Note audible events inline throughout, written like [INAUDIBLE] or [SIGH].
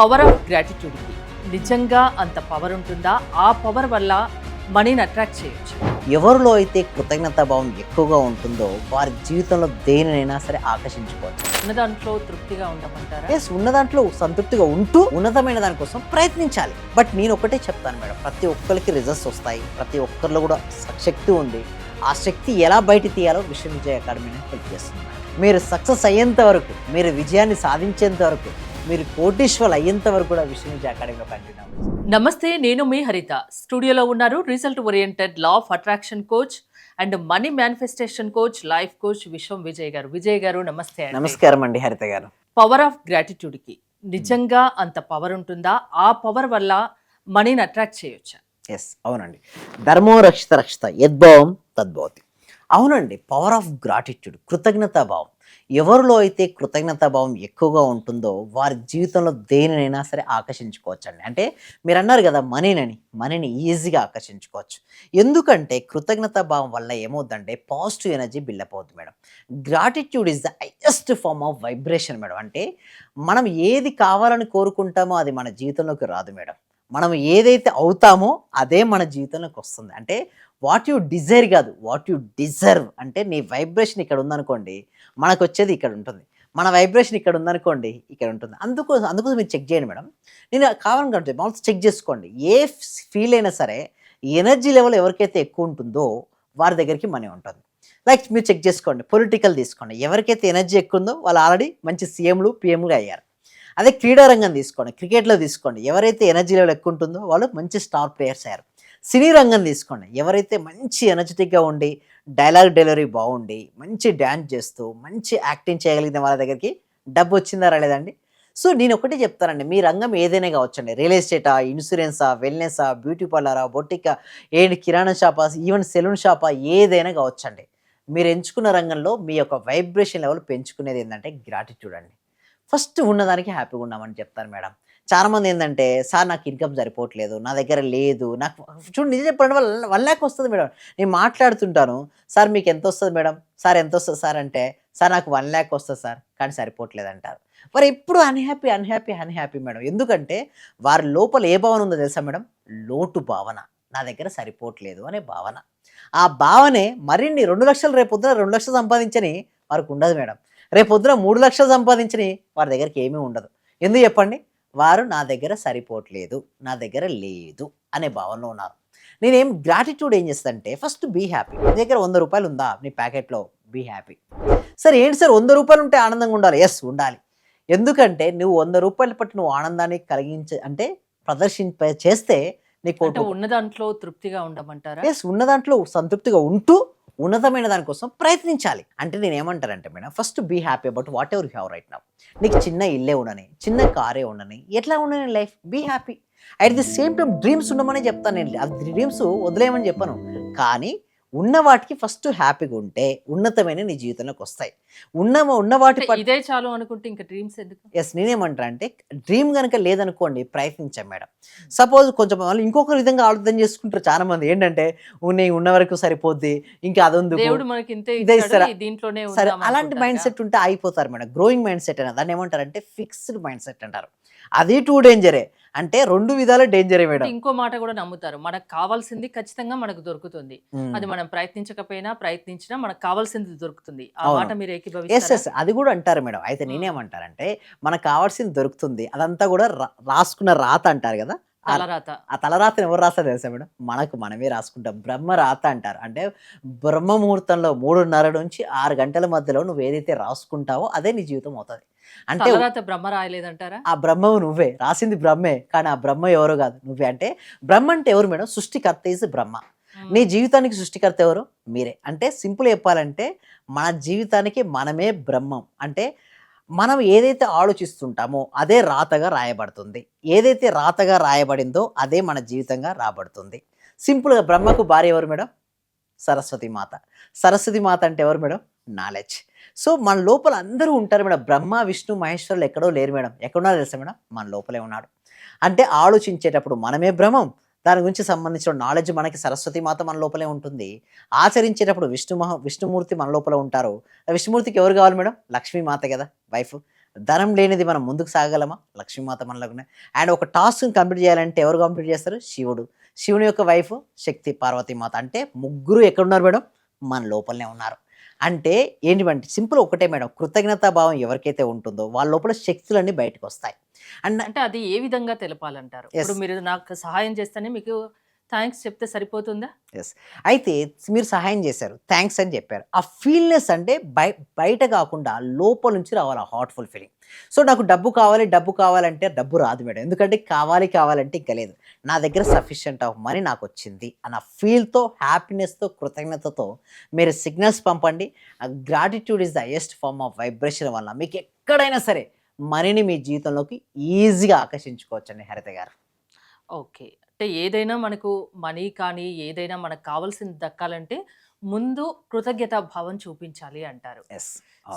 Power of గ్రాటిట్యూడ్కి నిజంగా అంత పవర్ ఉంటుందా? ఆ పవర్ వల్ల మనీని అట్రాక్ట్ చేయొచ్చు. ఎవరిలో అయితే కృతజ్ఞతా భావం ఎక్కువగా ఉంటుందో వారి జీవితంలో దేనినైనా సరే ఆకర్షించుకోవచ్చు ఉన్న దాంట్లో తృప్తిగా ఉండమంటారా? ఎస్ ఉన్న దాంట్లో సంతృప్తిగా ఉంటూ ఉన్నతమైన దానికోసం ప్రయత్నించాలి. బట్ నేను ఒకటే చెప్తాను మేడం. ప్రతి ఒక్కరికి రిజల్ట్స్ వస్తాయి. ప్రతి ఒక్కరిలో కూడా శక్తి ఉంది. ఆ శక్తి ఎలా బయట తీయాలో విశ్వ విజయ అకాడమీ హెల్ప్ చేస్తుంది. మీరు సక్సెస్ అయ్యేంత వరకు మీరు విజయాన్ని సాధించేంత వరకు మీరు కోటీశ్వరులు అయ్యేంత వరకు కూడా విజయ అకాడమీలో కంటిన్యూ నమస్తే నేను మీ హరిత. స్టూడియోలో ఉన్నారు result oriented law of attraction coach and money manifestation coach life coach Vishwam Vijay garu. Vijay garu నమస్తే నమస్కారం అండి హరిత గారు. పవర్ ఆఫ్ గ్రాటిట్యూడ్కి. నిజంగా అంత పవర్ ఉంటుందా? ఆ పవర్ వల్ల మనీని అట్రాక్ట్ చేయొచ్చా? ఎస్ అవునండి. ధర్మో రక్షిత రక్షిత యద్భావం తద్భవతి. అవునండి పవర్ ఆఫ్ గ్రాటిట్యూడ్ కృతజ్ఞతా భావం ఎవరిలో అయితే కృతజ్ఞతా భావం ఎక్కువగా ఉంటుందో వారి జీవితంలో దేనినైనా సరే ఆకర్షించుకోవచ్చండి. అంటే మీరు అన్నారు కదా మనీనని మనీని ఈజీగా ఆకర్షించుకోవచ్చు. ఎందుకంటే కృతజ్ఞతా భావం వల్ల ఏమవుతుందంటే పాజిటివ్ ఎనర్జీ బిల్డప్ అవుతుంది madam. Gratitude is the highest form of vibration madam. అంటే మనం ఏది కావాలని కోరుకుంటామో అది మన జీవితంలోకి రాదు మేడం. మనం ఏదైతే అవుతామో అదే మన జీవితంలోకి వస్తుంది. అంటే వాట్ యు డిజైర్ కాదు వాట్ యు డిజర్వ్ అంటే నీ వైబ్రేషన్ ఇక్కడ ఉందనుకోండి మనకు వచ్చేది ఇక్కడ ఉంటుంది. మన వైబ్రేషన్ ఇక్కడ ఉందనుకోండి ఇక్కడ ఉంటుంది. అందుకోసం అందుకోసం మీరు చెక్ చేయండి మేడం. నేను కావాలనుకుంటే మౌన్స్ చెక్ చేసుకోండి. ఏ ఫీల్ అయినా సరే ఎనర్జీ లెవెల్ ఎవరికైతే ఎక్కువ ఉంటుందో వారి దగ్గరికి మనీ ఉంటుంది. లైక్ మీరు చెక్ చేసుకోండి పొలిటికల్ తీసుకోండి. ఎవరికైతే ఎనర్జీ ఎక్కువ ఉందో వాళ్ళు ఆల్రెడీ మంచి సీఎంలు పిఎంలు అయ్యారు. అదే క్రీడారంగం తీసుకోండి. క్రికెట్లో తీసుకోండి. ఎవరైతే ఎనర్జీ లెవెల్ ఎక్కువ ఉంటుందో వాళ్ళు మంచి స్టార్ ప్లేయర్స్ అయ్యారు. సినీ రంగం తీసుకోండి. ఎవరైతే మంచి ఎనర్జెటిక్గా ఉండి డైలాగ్ డెలివరీ బాగుండి మంచి డ్యాన్స్ చేస్తూ మంచి యాక్టింగ్ చేయగలిగిన వాళ్ళ దగ్గరికి డబ్బు వచ్చిందా రాలేదండి? సో నేను ఒకటి చెప్తానండి మీ రంగం ఏదైనా కావచ్చండి. రియల్ ఎస్టేటా ఇన్సూరెన్సా వెల్నెసా బ్యూటీ పార్లరా బొట్టికా ఏంటి కిరాణా షాపా ఈవెన్ సెలూన్ షాపా ఏదైనా కావచ్చండి. మీరు ఎంచుకున్న రంగంలో మీ యొక్క వైబ్రేషన్ లెవెల్ పెంచుకునేది ఏంటంటే గ్రాటిట్యూడ్ అండి. ఫస్ట్ ఉన్నదానికి హ్యాపీగా ఉన్నామని చెప్తాను మేడం. చాలామంది ఏంటంటే సార్ నాకు ఇన్కమ్ సరిపోవట్లేదు నా దగ్గర లేదు నాకు చూడండి నిజం చెప్పండి వల్ల వన్ ల్యాక్ వస్తుంది మేడం. నేను మాట్లాడుతుంటాను సార్ మీకు ఎంత వస్తుంది మేడం? సార్ ఎంత వస్తుంది సార్? అంటే సార్ నాకు వన్ ల్యాక్ వస్తుంది సార్ కానీ సరిపోవట్లేదు అంటారు. మరి ఎప్పుడు అన్హ్యాపీ అన్హ్యాపీ అన్హ్యాపీ మేడం. ఎందుకంటే వారి లోపల ఏ భావన ఉందో తెలుసా మేడం? లోటు భావన. నా దగ్గర సరిపోవట్లేదు అనే భావన. ఆ భావనే మరిన్ని రెండు లక్షలు రేపు పొద్దున రెండు లక్షలు సంపాదించని వారికి ఉండదు మేడం. రేపు పొద్దున మూడు లక్షలు సంపాదించని వారి దగ్గరికి ఏమీ ఉండదు. ఎందుకు చెప్పండి? వారు నా దగ్గర సరిపోవట్లేదు నా దగ్గర లేదు అనే భావనలో ఉన్నారు. నేనేం గ్రాటిట్యూడ్ ఏం చేస్తానంటే ఫస్ట్ బీ హ్యాపీ నీ దగ్గర వంద రూపాయలు ఉందా? నీ ప్యాకెట్లో బీ హ్యాపీ సార్ ఏంటి సార్ వంద రూపాయలు ఉంటే ఆనందంగా ఉండాలి? ఎస్ ఉండాలి. ఎందుకంటే నువ్వు వంద రూపాయలు పట్టి నువ్వు ఆనందాన్ని కలిగించే అంటే ప్రదర్శింప చేస్తే నీకు ఉన్న దాంట్లో తృప్తిగా ఉండమంటారా? ఎస్ ఉన్న దాంట్లో సంతృప్తిగా ఉంటూ ఉన్నతమైన దానికోసం ప్రయత్నించాలి. అంటే నేను ఏమంటారంటే madam first be happy about whatever have right now నీకు చిన్న ఇల్లే ఉండని చిన్న కారే ఉండని ఎట్లా ఉండని life be happy at the same time dreams ఉండమని చెప్తాను నేను. ఆ డ్రీమ్స్ వదిలేయమని చెప్పాను. కానీ ఉన్న వాటికి ఫస్ట్ హ్యాపీగా ఉంటే ఉన్నతమైన నీ జీవితంలోకి వస్తాయి. ఉన్న ఉన్న వాటి ఇదే చాలు అనుకుంటే ఇంకా డ్రీమ్స్ ఎందుకు? ఎస్ నేనేమంటా అంటే డ్రీమ్ కనుక లేదనుకోండి ప్రయత్నించాం మేడం. సపోజ్ కొంచెం వాళ్ళు ఇంకొక విధంగా ఆలోచన చేసుకుంటారు చాలా మంది ఏంటంటే ఉన్న ఉన్న వరకు సరిపోద్ది ఇంకా అదొందుకు? దేవుడు మనకి ఇంతే ఇదే ఇస్తారా? దీంట్లోనే సరే ఉందాం అలాంటి మైండ్? సెట్ ఉంటే అయిపోతారు మేడం. గ్రోయింగ్ మైండ్ సెట్ అనేది దాన్ని ఏమంటారు అంటే ఫిక్స్డ్ మైండ్ సెట్ అంటారు. అది టూ డేంజరే అంటే రెండు విధాల డేంజరే మేడం. ఇంకో మాట కూడా నమ్ముతారు. మనకు కావాల్సింది ఖచ్చితంగా మనకు దొరుకుతుంది. అది మనం ప్రయత్నించకపోయినా ప్రయత్నించినా మనకు కావాల్సింది దొరుకుతుంది. ఆ. మాట మీరు ఎస్ ఏకీభవిస్తారా ఎస్ అది కూడా అంటారు మేడం. అయితే. నేనేమంటారంటే మనకు కావాల్సింది దొరుకుతుంది. అదంతా కూడా రాసుకున్న రాత అంటారు కదా. ఆ తలరాత. ఆ తలరాతను ఎవరు రాస్తారు తెలుసా మేడం? మనకు మనమే రాసుకుంటాం. బ్రహ్మ రాత అంటారు. అంటే బ్రహ్మ ముహూర్తంలో మూడున్నర నుంచి ఆరు గంటల మధ్యలో నువ్వు ఏదైతే రాసుకుంటావో అదే నీ జీవితం అవుతుంది. అంటే బ్రహ్మ రాయలేదంటారా? ఆ బ్రహ్మవు నువ్వే. రాసింది బ్రహ్మే కానీ ఆ బ్రహ్మ ఎవరో కాదు. నువ్వే. అంటే బ్రహ్మ అంటే ఎవరు మేడం? సృష్టికర్త ఈజ్ బ్రహ్మ. నీ జీవితానికి సృష్టికర్త ఎవరు? మీరే. అంటే సింపుల్ చెప్పాలంటే మన జీవితానికి మనమే బ్రహ్మం. అంటే మనం ఏదైతే ఆలోచిస్తుంటామో అదే రాతగా రాయబడుతుంది. ఏదైతే రాతగా రాయబడిందో అదే మన జీవితంగా రాబడుతుంది. సింపుల్గా బ్రహ్మకు భార్య ఎవరు మేడం? సరస్వతి మాత. సరస్వతి మాత అంటే ఎవరు మేడం? నాలెడ్జ్. సో మన లోపల అందరూ ఉంటారు మేడం. బ్రహ్మ విష్ణు మహేశ్వరులు ఎక్కడో లేరు మేడం. ఎక్కడున్నా తెలుసా మేడం? మన లోపలే ఉన్నాడు. అంటే ఆలోచించేటప్పుడు మనమే బ్రహ్మం. దాని గురించి సంబంధించిన నాలెడ్జ్ మనకి సరస్వతి మాత మన లోపలే ఉంటుంది. ఆచరించేటప్పుడు విష్ణు మహ విష్ణుమూర్తి మన లోపల ఉంటారు. ఆ విష్ణుమూర్తికి ఎవరు కావాలి మేడం? లక్ష్మీమాత కదా వైఫ్ ధనం లేనిది మనం ముందుకు సాగలమా లక్ష్మీమాత మనలోనే అండ్ ఒక టాస్క్ కంప్లీట్ చేయాలంటే ఎవరు కంప్లీట్ చేస్తారు? శివుడు. శివుని యొక్క వైఫ్ శక్తి పార్వతీమాత అంటే ముగ్గురు ఎక్కడున్నారు మేడం? మన లోపలనే ఉన్నారు. అంటే ఏంటివంటే సింపుల్ ఒకటే మేడం. కృతజ్ఞతా భావం ఎవరికైతే ఉంటుందో వాళ్ళ లోపల శక్తులన్నీ బయటకు వస్తాయి అండ్ అంటే అది ఏ విధంగా తెలపాలంటారు. ఇప్పుడు మీరు నాకు సహాయం చేస్తేనే మీకు థ్యాంక్స్ చెప్తే సరిపోతుందా? అయితే మీరు సహాయం చేశారు. థ్యాంక్స్ అని చెప్పారు. ఆ ఫీల్నెస్ అంటే బయ బయట కాకుండా లోపల నుంచి రావాలి ఆ హార్ట్ఫుల్ ఫీలింగ్. సో నాకు డబ్బు కావాలి డబ్బు కావాలంటే డబ్బు రాదు మేడం. ఎందుకంటే కావాలి కావాలంటే ఇంకా లేదు. నా దగ్గర సఫిషియంట్ ఆఫ్ మనీ నాకు వచ్చింది. అన్న ఫీల్తో హ్యాపీనెస్తో కృతజ్ఞతతో మీరు సిగ్నల్స్ పంపండి. Gratitude is the highest form of vibration వల్ల మీకు ఎక్కడైనా సరే మనీని మీ జీవితంలోకి ఈజీగా ఆకర్షించుకోవచ్చండి హరిత గారు. ఓకే. అంటే ఏదైనా మనకు మనీ కానీ ఏదైనా మనకు కావాల్సింది దక్కాలంటే ముందు కృతజ్ఞతా భావం చూపించాలి అంటారు.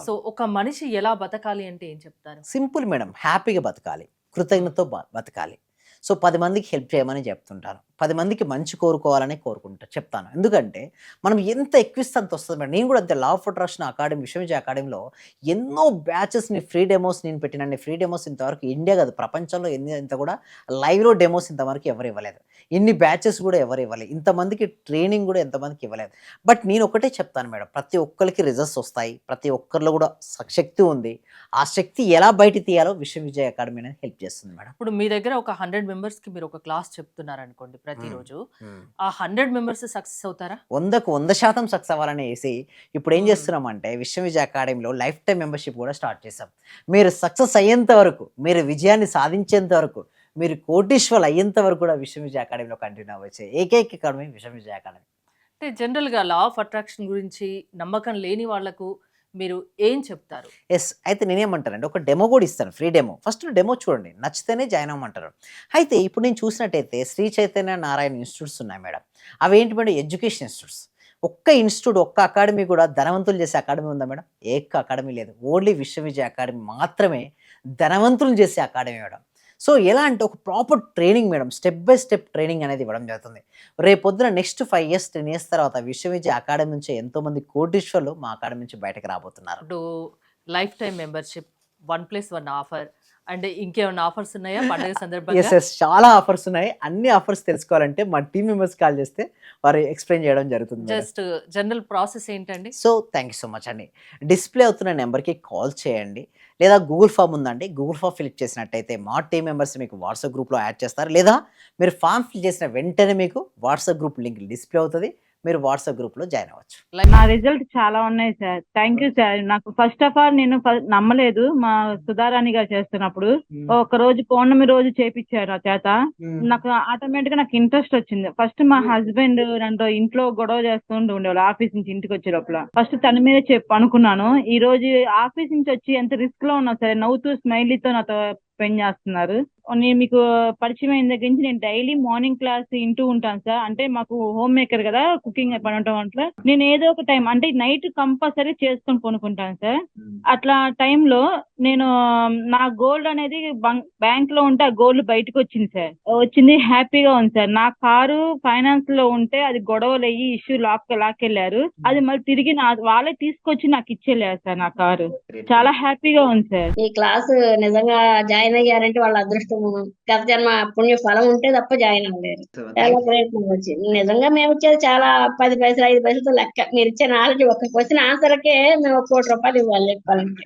సో ఒక మనిషి ఎలా బతకాలి అంటే ఏం చెప్తారు? Simple madam. హ్యాపీగా బతకాలి. కృతజ్ఞతతో బతకాలి. సో పది మందికి హెల్ప్ చేయమని చెప్తుంటాను పది మందికి మంచి కోరుకోవాలని కోరుకుంటా చెప్తాను. ఎందుకంటే మనం ఎంత ఎక్కువ ఇస్తే అంత వస్తుంది మేడం. నేను కూడా అంతే. లా ఆఫ్ అట్రాక్షన్ అకాడమీ విశ్వవిద్య అకాడమీలో ఎన్నో బ్యాచెస్ని ఫ్రీ డెమోస్ నేను పెట్టినండి ఫ్రీ డెమోస్ ఇంతవరకు ఇండియా కాదు ప్రపంచంలో ఎన్ని ఇంత కూడా లైవ్లో డెమోస్ ఇంతవరకు ఎవరు ఇవ్వలేదు. ఇన్ని బ్యాచెస్ కూడా ఎవరు ఇవ్వలేదు ఇంతమందికి ట్రైనింగ్ కూడా ఎంతమందికి ఇవ్వలేదు. బట్ నేను ఒకటే చెప్తాను మేడం. ప్రతి ఒక్కరికి రిజల్ట్స్ వస్తాయి. ప్రతి ఒక్కరిలో కూడా శక్తి ఉంది. ఆ శక్తి ఎలా బయట తీయాలో విశ్వవిద్య అకాడమీ అనేది హెల్ప్ చేస్తుంది మేడం. ఇప్పుడు మీ దగ్గర ఒక హండ్రెడ్ మెంబర్స్కి మీరు ఒక క్లాస్ చెప్తున్నారు అనుకోండి ప్రతిరోజు ఆ హండ్రెడ్ మెంబర్స్ సక్సెస్ అవుతారా? వందకు వంద శాతం సక్సెస్ అవ్వాలని వేసి ఇప్పుడు ఏం. చేస్తున్నామంటే విశ్వవిద్య అకాడమీలో లైఫ్ టైం మెంబర్షిప్ కూడా స్టార్ట్ చేసాం మీరు సక్సెస్ అయ్యేంత వరకు మీరు విజయాన్ని సాధించేంత వరకు మీరు కోటీశ్వరులు అయ్యేంత వరకు కూడా విశ్వవిద్య అకాడమీలో కంటిన్యూ అవ్వచ్చు. ఏకైక అకాడమీ విశ్వవిద్య అకాడమీ. అంటే జనరల్గా లా ఆఫ్ అట్రాక్షన్ గురించి నమ్మకం లేని వాళ్ళకు మీరు ఏం చెప్తారు? ఎస్ అయితే నేనేమంటానంటే ఒక డెమో కూడా ఇస్తాను ఫ్రీ డెమో. ఫస్ట్ డెమో చూడండి నచ్చితేనే జాయిన్ అవ్వమంటారు. అయితే ఇప్పుడు నేను చూసినట్టయితే శ్రీ చైతన్య నారాయణ ఇన్స్టిట్యూట్స్ ఉన్నాయి మేడం. అవి ఏంటి మేడం? Education institutes. ఒక్క ఇన్స్టిట్యూట్ ఒక్క అకాడమీ కూడా ధనవంతులు చేసే అకాడమీ ఉందా మేడం? ఏ అకాడమీ లేదు. ఓన్లీ విశ్వవిద్య అకాడమీ మాత్రమే ధనవంతులు చేసే అకాడమీ మేడం. సో ఎలా అంటే ఒక proper training madam step by step training అనేది ఇవ్వడం జరుగుతుంది. రేపొద్దున next five years ten years తర్వాత విశ్వవిద్య అకాడమీ నుంచి ఎంతోమంది కోటీశ్వర్లు మా అకాడమీ నుంచి బయటకు రాబోతున్నారు. Lifetime membership one plus one offer and ఇంకేమైనా ఆఫర్స్ ఉన్నాయా? పండుగ ఎస్ [LAUGHS] సందర్భంగా? ఎస్ చాలా ఆఫర్స్ ఉన్నాయి. అన్ని ఆఫర్స్ తెలుసుకోవాలంటే మా టీం మెంబర్స్ కాల్ చేస్తే వారు ఎక్స్ప్లెయిన్ చేయడం జరుగుతుంది జస్ట్ జనరల్ ప్రాసెస్ ఏంటండి? So thank you so much అండి. డిస్ప్లే అవుతున్న నెంబర్కి కాల్ చేయండి. లేదా గూగుల్ ఫామ్ ఉందండి. గూగుల్ ఫామ్ ఫిల్ చేసినట్టయితే మా టీం మెంబర్స్ మీకు వాట్సాప్ గ్రూప్లో యాడ్ చేస్తారు. లేదా మీరు ఫామ్ ఫిల్ చేసిన వెంటనే మీకు వాట్సాప్ గ్రూప్ లింక్ డిస్ప్లే అవుతుంది. మీరు వాట్సాప్ గ్రూప్లో జాయిన్ అవ్వచ్చు. నా రిజల్ట్ చాలా ఉన్నాయి సార్. Thank you sir. నాకు ఫస్ట్ ఆఫ్ ఆల్ నేను నమ్మలేదు మా సుధారాణి గారు చేస్తున్నప్పుడు. ఒక రోజు పౌర్ణమి రోజు చేపించారు నా చేత నాకు ఆటోమేటిక్గా నాకు ఇంట్రెస్ట్ వచ్చింది. ఫస్ట్ మా హస్బెండ్ నన్ను ఇంట్లో గొడవ చేస్తుంటూ ఉండేవాళ్ళు ఆఫీస్ నుంచి ఇంటికి వచ్చే లోపల. ఫస్ట్ తన మీద చెప్పు అనుకున్నాను. ఈ రోజు ఆఫీస్ నుంచి వచ్చి ఎంత రిస్క్లో ఉన్నా సరే నవ్వుతూ స్మైలీతో నాతో స్పెండ్ చేస్తున్నారు. నేను మీకు పరిచయం అయిన దగ్గర నుంచి నేను డైలీ మార్నింగ్ క్లాస్ వింటూ ఉంటాను సార్. అంటే మాకు హోమ్ మేకర్ కదా కుకింగ్ పని ఉండటం వల్ల నేను ఏదో ఒక టైం అంటే నైట్ కంపల్సరీ చేసుకొని కొనుక్కుంటాను సార్. అట్లా టైంలో నేను నా గోల్డ్ అనేది బ్యాంక్లో ఉంటే ఆ గోల్డ్ బయటకు వచ్చింది సార్. వచ్చింది హ్యాపీగా ఉంది సార్. నా కారు ఫైనాన్స్లో ఉంటే అది గొడవలు అయ్యి ఇష్యూ లాక్ లాక్కెళ్ళారు అది మళ్ళీ తిరిగి నా వాళ్ళే తీసుకొచ్చి నాకు ఇచ్చేళ్ళారు సార్ నా కారు. చాలా హ్యాపీగా ఉంది సార్. ఈ క్లాస్ నిజంగా జాయిన్ అయ్యారంటే వాళ్ళ అదృష్టం గత జన్మ పుణ్య ఫలం ఉంటే తప్ప జాయిన్ అవ్వలేరు. చాలా ప్రయత్నం వచ్చింది. నిజంగా మేము వచ్చేది చాలా పది పైసలు ఐదు పైసలతో లెక్క. మీరు ఇచ్చే నాలెడ్జ్ ఒక క్వశ్చన్ ఆన్సర్కే మేము ఒక కోటి రూపాయలు ఇవ్వాలి. చెప్పాలంటే.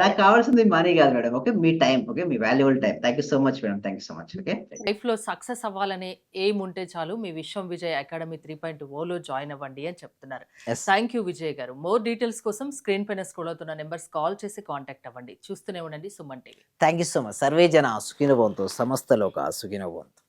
నాకు కావాల్సింది మనీ కాదు మేడం ఓకే మీ time okay me valuable time thank you so much madam thank you so much okay లైఫ్లో సక్సెస్ అవ్వాలనే ఎయిమ్ ఉంటే చాలు మీ Vishwam Vijay academy three point Ola join అవ్వండి అని చెప్తున్నారు. Thank you Vijay garu. More details కోసం screen పైన స్క్రోల్ అవుతున్న నెంబర్స్ కాల్ చేసి కాంటాక్ట్ అవ్వండి. చూస్తూనే ఉండండి Suman TV. Thank you so much survey జన సుఖినభవంతు సమస్త లోక సుఖినభవంతు.